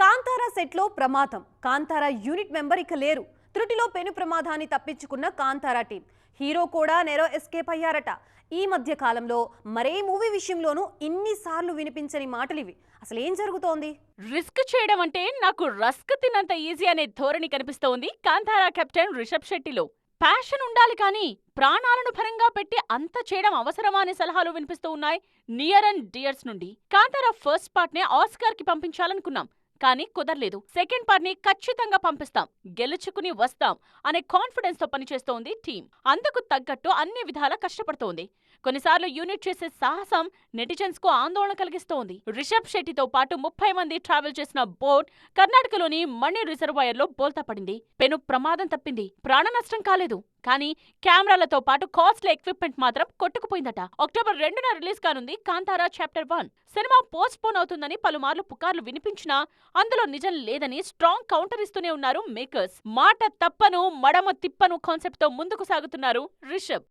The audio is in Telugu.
కాంతారా సెట్లో ప్రమాదం. కాంతారా యూనిట్ మెంబర్ ఇక లేరు. త్రుటిలో పెను ప్రమాదాన్ని తప్పించుకున్న కాంతారా టీం. హీరో కూడా నెరో ఎస్కేప్ అయ్యారట. ఈ మధ్య కాలంలో మరే మూవీ విషయంలోనూ ఇన్నిసార్లు వినిపించని మాటలు ఇవి అసలు ఏం జరుగుతోంది? రిస్క్ చేయడం అంటే నాకు రస్క్ తిన్నంత ఈజీ అనే ధోరణి కనిపిస్తోంది కాంతారా కెప్టెన్ రిషబ్ శెట్టిలో. ప్యాషన్ ఉండాలి కానీ ప్రాణాలను పరంగా పెట్టి అంత చేయడం అవసరమా అనే సలహాలు వినిపిస్తూ ఉన్నాయి నియర్ అండ్ డియర్స్ నుండి. కాంతారా ఫస్ట్ పార్ట్ నే ఆస్కార్కి పంపించాలనుకున్నాం. కానీ కుదరలేదు. సెకండ్ పర్ని ఖచ్చితంగా పంపిస్తాం. గెలుచుకుని వస్తాం అనే కాన్ఫిడెన్స్తో పనిచేస్తోంది టీం అందుకు తగ్గట్టు అన్ని విధాలా కష్టపడుతోంది. కొన్నిసార్లు యూనిట్ చేసే సాహసం నెటిజన్స్కు ఆందోళన కలిగిస్తోంది. రిషబ్ శెట్టితో పాటు ముప్పై మంది ట్రావెల్ చేసిన బోట్ కర్ణాటకలోని మణి రిజర్వాయర్లో బోల్తా పడింది పెను ప్రమాదం తప్పింది. ప్రాణ నష్టం కాలేదు. కానీ కెమెరాలతో పాటు కాస్ట్లీ ఎక్విప్మెంట్ మాత్రం కొట్టుకుపోయిందట. అక్టోబర్ రెండున రిలీజ్ కానుంది Kantara chapter one. Cinema postpone అవుతుందని పలుమార్లు పుకార్లు వినిపించినా అందులో నిజం లేదని స్ట్రాంగ్ కౌంటర్ ఇస్తూనే ఉన్నారు మేకర్స్. మాట తప్పను మడమ తిప్పను కాన్సెప్ట్తో ముందుకు సాగుతున్నారు రిషబ్.